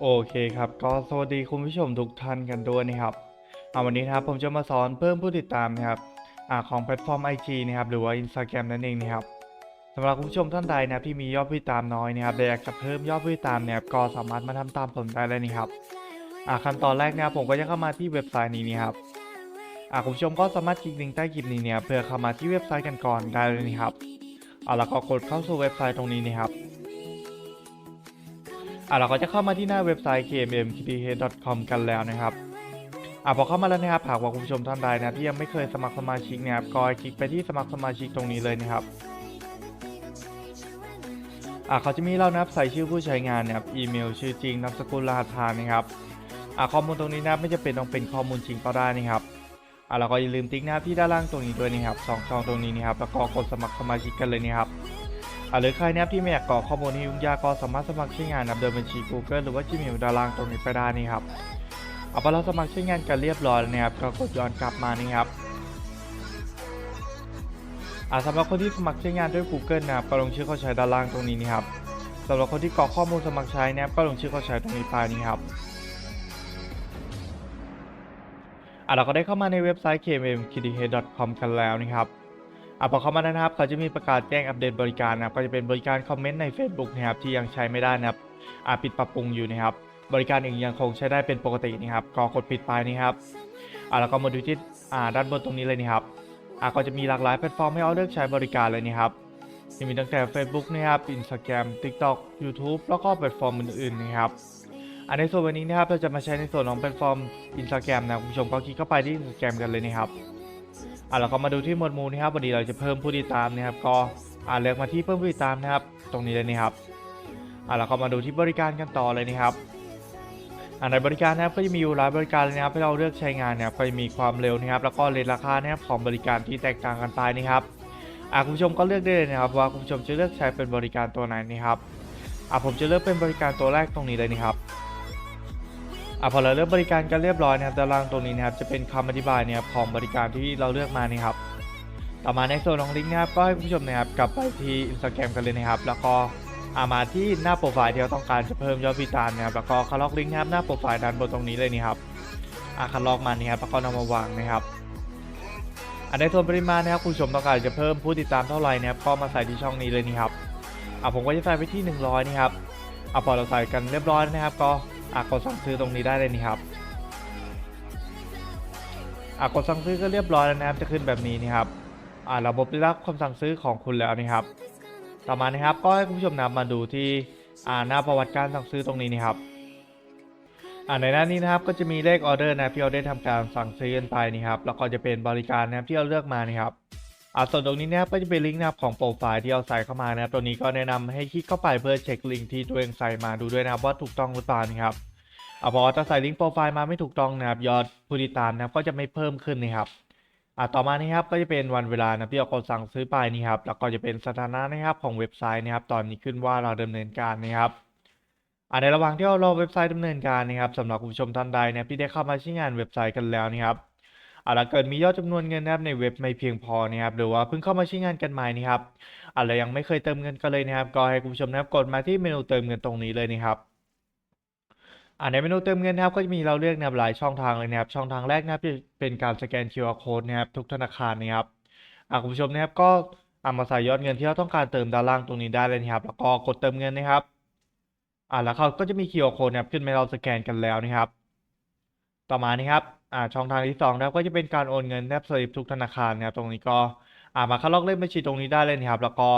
โอเคครับ ก็สวัสดีคุณผู้ชมทุกท่านกันด้วยนะครับเอาวันนี้นะครับผมจะมาสอนเพิ่มผู้ติดตามนะครับอของแพลตฟอร์ม IG นะครับหรือว่า Instagram นั่นเองนะครับสำหรับคุณผู้ชมท่านใดนะที่มียอดผู้ติดตามน้อยนะครับแต่อยากจะเพิ่มยอดผู้ติดตามเนะครับก็สามารถมาทำตามผมได้เลยนะครับขั้นตอนแรกนะครับผมก็จะเข้ามาที่เว็บไซต์นี้นะครับคุณผู้ชมก็สามารถคลิกลิงก์ใต้คลิปนี้เนี่ยเพื่อเข้ามาที่เว็บไซต์กันก่อนได้เลยนะครับอ่าแล้วก็กดเข้าสู่เว็บไซต์ตรงนี้นะครับ อะเราก็จะเข้ามาที่หน้าเว็บไซต์ kmmkph.com กันแล้วนะครับอะพอเข้ามาแล้วนะครับหากว่าคุณผู้ชมท่านใดนะที่ยังไม่เคยสมัครสมาชิกเนี่ยครับก็คลิกไปที่สมัครสมาชิกตรงนี้เลยนะครับอะเขาจะมีเรานะครับใส่ชื่อผู้ใช้งานนะครับอีเมลชื่อจริงนามสกุลรหัสผ่านนะครับอะข้อมูลตรงนี้นะไม่จะเป็นต้องเป็นข้อมูลจริงก็ได้นะครับอะเราก็อย่าลืมติ๊กนะครับที่ด้านล่างตรงนี้ด้วยนะครับสองช่องตรงนี้นะครับแล้วก็กดสมัครสมาชิกกันเลยนะครับ หรือใครนะครับที่ไม่อยากกรอกข้อมูลที่ยุ่งยากก็สามารถสมัครใช้งานนะครับโดยบัญชี Google หรือว่า Gmail ดานล่างตรงนี้ไปได้นี่ครับเอาพอเราสมัครใช้งานกันเรียบร้อยแล้วนะครับก็กดย้อนกลับมานี่ครับอ่าสำหรับคนที่สมัครใช้งานด้วย Google นะครับก็ลงชื่อเข้าใช้ด้านล่างตรงนี้นี่ครับสำหรับคนที่กรอกข้อมูลสมัครใช้นะครับก็ลงชื่อเข้าใช้ตรงนี้ไปนี่ครับอ่าเราก็ได้เข้ามาในเว็บไซต์ kmmkdh.com กันแล้วนะครับ อะพอเข้ามาแล้วนะครับ เขาจะมีประกาศแจ้งอัปเดตบริการนะครับ ก็จะเป็นบริการคอมเมนต์ใน Facebook นะครับที่ยังใช้ไม่ได้นะครับอะปิดปรับปรุงอยู่นะครับ บริการอื่นยังคงใช้ได้เป็นปกตินะครับก็กดปิดไปนะครับอะแล้วก็มาดูที่อ่าด้านบนตรงนี้เลยนะครับอะก็จะมีหลากหลายแพลตฟอร์มให้เราเลือกใช้บริการเลยนะครับที่มีตั้งแต่ Facebook นะครับ Instagram TikTok YouTube แล้วก็แพลตฟอร์มอื่นๆนะครับอันในส่วนวันนี้นะครับเราจะมาใช้ในส่วนของแพลตฟอร์ม Instagram นะคุณผู้ชมก็คลิกเข้าไปที่ Instagram กันเลยนะครับ อะเราก็มาดูที่หมวดหมู่นะครับวันนี้เราจะเพิ่มผู้ติดตามนะครับ ก็อ่าเลือกมาที่เพิ่มผู้ติดตามนะครับ ตรงนี้เลยนะครับอะเราก็มาดูที่บริการกันต่อเลยนะครับอ่าในบริการนะครับก็จะมีอยู่หลายบริการเลยนะครับให้เราเลือกใช้งานนะครับก็จะมีความเร็วนะครับ แล้วก็เรทราคานะครับของบริการที่แตกต่างกันไปนะครับอะคุณผู้ชมก็เลือกได้เลยนะครับ ว่าคุณผู้ชมจะเลือกใช้เป็นบริการตัวไหนนะครับอะผมจะเลือกเป็นบริการตัวแรกตรงนี้เลยนะครับ อะพอเราเลือกบริการกันเรียบร้อยนะครับด้านล่างตรงนี้นะครับจะเป็นคำอธิบายเนี่ยของบริการที่เราเลือกมานี่ครับต่อมาในส่วนของลิงก์นะครับก็ให้คุณผู้ชมนะครับกลับไปที่ Instagram กันเลยนะครับ แล้วก็อามาที่หน้าโปรไฟล์ที่เราต้องการจะเพิ่มยอดติดตามนะครับแล้วก็คาล็อกลิงก์นะครับหน้าโปรไฟล์ด้านบนตรงนี้เลยนี่ครับอะคาล็อกมานี่ครับแล้วก็นำมาวางนะครับอันในส่วนปริมาณนะครับคุณผู้ชมต้องการจะเพิ่มผู้ติดตามเท่าไหร่นะครับก็มาใส่ที่ช่องนี้เลยนี่ครับอะผมก็จะใส่ไปที่ 100นี่ครับอะพอเราใส่กันเรียบร้อยนะครับ ก็ อะกดสั่งซื้อตรงนี้ได้เลยนี่ครับอะกดสั่งซื้อก็เรียบร้อยแล้วนะครับจะขึ้นแบบนี้นี่ครับอ่าระบบได้รับคำสั่งซื้อของคุณแล้วนี่ครับ ต่อมานะครับก็ให้คุณผู้ชมนำมาดูที่อ่าหน้าประวัติการสั่งซื้อตรงนี้นี่ครับอ่าในหน้านี้นะครับก็จะมีเลขออเดอร์นะที่เราได้ทำการสั่งซื้อกันไปนี่ครับแล้วก็จะเป็นบริการนะครับที่เราเลือกมานี่ครับ อ่าส่วนตรงนี้เนะครับก็จะเป็นลิงก์นะครับของโปรไฟล์ที่เราใส่เข้ามานะครับตัวนี้ก็แนะนำให้คลิกเข้าไปเพื่อเช็คลิงก์ที่ตัวเองใส่มาดูด้วยนะครับว่าถูกต้องหรือเปล่านี่ครับอะพอจะใส่ลิงก์โปรไฟล์มาไม่ถูกต้องนะครับยอดผู้ติดตามนะครับก็จะไม่เพิ่มขึ้นนะครับอะต่อมานี่ครับก็จะเป็นวันเวลานะที่เรากดสั่งซื้อไปนี่ครับแล้วก็จะเป็นสถานะนะครับของเว็บไซต์นะครับตอนนี้ขึ้นว่าเราดำเนินการนะครับอะในระหว่างที่เรารอเว็บไซต์ดำเนินการนะครับสำหรับคุณผู้ชมท่านใดนะครับที่ได้เข้ามาใช้งานเว็บไซต์กันแล้วนะครับ อะแล้วเกิดมียอดจำนวนเงินนะครับในเว็บไม่เพียงพอนะครับหรือว่าเพิ่งเข้ามาใช้งานกันใหม่นะครับอะแล้วยังไม่เคยเติมเงินกันเลยนะครับ ก็ให้คุณผู้ชมนะครับกดมาที่เมนูเติมเงินตรงนี้เลยนะครับอ่าในเมนูเติมเงินนะครับก็จะมีเราเลือกนะครับหลายช่องทางเลยนะครับช่องทางแรกนะครับจะเป็นการสแกน QR code นะครับทุกธนาคารนะครับอ่าคุณผู้ชมนะครับก็เอามาใส่ยอดเงินที่เราต้องการเติมด้านล่างตรงนี้ได้เลยนะครับ แล้วก็กดเติมเงินนะครับ อ่าแล้วเขาก็จะมี QR code นะครับขึ้นมาเราสแกนกันแล้วนะครับ ต่อมานะครับ อ่าช่องทางที่สองนะครับก็จะเป็นการโอนเงินแนบสลิปทุกธนาคารนะครับตรงนี้ก็อ่ามาเข้าล็อกเลขบัญชีตรงนี้ได้เลยนะครับ แล้วก็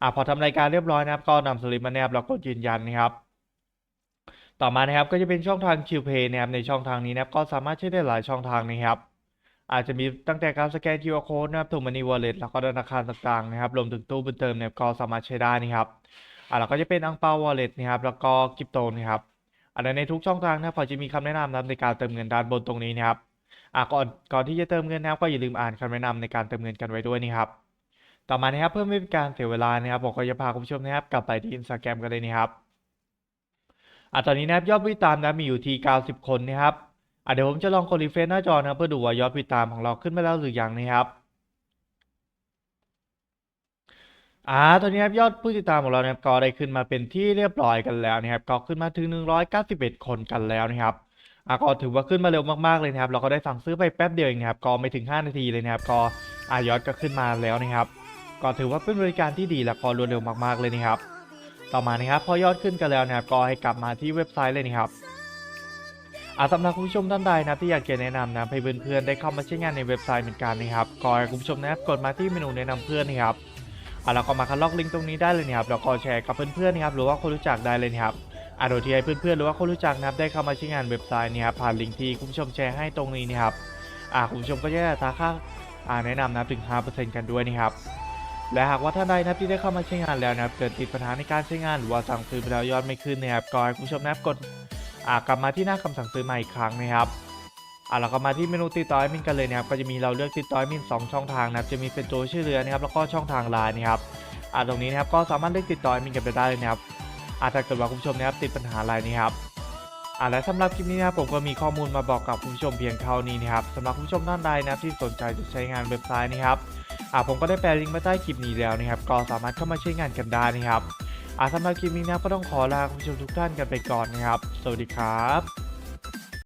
อ่าพอทำรายการเรียบร้อยนะครับ ก็นำสลิปมาแนบแล้วก็ยืนยันนะครับต่อมานะครับก็จะเป็นช่องทาง QPay นะครับในช่องทางนี้นะครับก็สามารถใช้ได้หลายช่องทางนะครับ อาจจะมีตั้งแต่การสแกน QR code นะครับถูก Money Wallet แล้วก็ธนาคารต่างๆนะครับรวมถึงตู้บุญเติมเนี่ยก็สามารถใช้ได้นะครับอ่าแล้วก็จะเป็นอังเปา Wallet นะครับแล้วก็คริปโตนะครับ อันนั้นในทุกช่องทางนะครับเขาจะมีคำแนะนำนะในการเติมเงินด้านบนตรงนี้นะครับอ่าก่อนก่อนที่จะเติมเงินนะครับก็อย่าลืมอ่านคำแนะนำในการเติมเงินกันไว้ด้วยนะครับต่อมานะครับเพื่อไม่เป็นการเสียเวลานะครับผมก็จะพาคุณผู้ชมนะครับกลับไปที่ Instagram กันเลยนะครับอะตอนนี้นะครับยอดผู้ติดตามนะมีอยู่ที่90 คนนะครับอะเดี๋ยวผมจะลองกดรีเฟรชหน้าจอนะครับเพื่อดูว่ายอดผู้ติดตามของเราขึ้นมาแล้วหรือยังนะครับ อ่าตอนนี้ครับยอดผู้ติดตามของเรานะครับก็ได้ขึ้นมาเป็นที่เรียบร้อยกันแล้วนะครับก็ขึ้นมาถึง 191 คนกันแล้วนะครับอ่าก็ถือว่าขึ้นมาเร็วมากๆเลยนะครับ เราก็ได้สั่งซื้อไปแป๊บเดียวเองนะครับก็ไม่ถึง 5 นาทีเลยนะครับก็อายอดก็ขึ้นมาแล้วนะครับ ก็ถือว่าเป็นบริการที่ดีและก็รวดเร็วมากๆเลยนะครับ ต่อมานะครับพอยอดขึ้นกันแล้วนะครับก็ให้กลับมาที่เว็บไซต์เลยนะครับอาสำหรับคุณผู้ชมท่านใดนะที่อยากจะแนะนำนะให้เพื่อนๆได้เข้ามาใช้งานในเว็บไซต์เหมือนกันนะครับก็ให้คุณผู้ชมนะครับกดมาที่เมนูแนะนำเพื่อนนะครับ อะเราก็มาคัดลอกลิงก์ตรงนี้ได้เลยนะครับแล้วก็แชร์กับเพื่อนๆนะครับหรือว่าคนรู้จักได้เลยนะครับอะโดยที่ให้เพื่อนๆหรือว่าคนรู้จักนะครับได้เข้ามาใช้งานเว็บไซต์นี้ครับผ่านลิงก์ที่คุณผู้ชมแชร์ให้ตรงนี้นะครับอะคุณผู้ชมก็จะได้อัตาค่าอ่าแนะนำนะครับถึง 5%กันด้วยนะครับและหากว่าท่านใดนะครับที่ได้เข้ามาใช้งานแล้วนะครับเกิดติดปัญหาในการใช้งานหรือว่าสั่งซื้อไปแล้วยอดไม่ขึ้นนะครับก็ให้คุณผู้ชมนะครับกดอ่ากลับมาที่หน้าคำสั่งซื้อใหม่อีกครั้งนะครับ อะเราก็มาที่เมนูติดต่อแอดมินกันเลยนะครับก็จะมีเราเลือกติดต่อแอดมิน2ช่องทางนะครับจะมีเป็นตัวชื่อเรือนะครับแล้วก็ช่องทางไลน์นะครับอะตรงนี้นะครับก็สามารถเลือกติดต่อแอดมินกันไปได้เลยนะครับอะถ้าเกิดว่าคุณผู้ชมนะครับติดปัญหาอะไรนี้ครับอะและสำหรับคลิปนี้นะผมก็มีข้อมูลมาบอกกับคุณผู้ชมเพียงเท่านี้นะครับสำหรับคุณผู้ชมท่านใดนะครับที่สนใจจะใช้งานเว็บไซต์นะครับอะผมก็ได้แปะลิงก์มาใต้คลิปนี้แล้วนะครับก็สามารถเข้ามาใช้งานกันได้นะครับอะสำหรับคลิปนี้นะก็ต้องขอลาคุณผู้ชมทุกท่านกันไปก่อนนะครับ สวัสดีครับ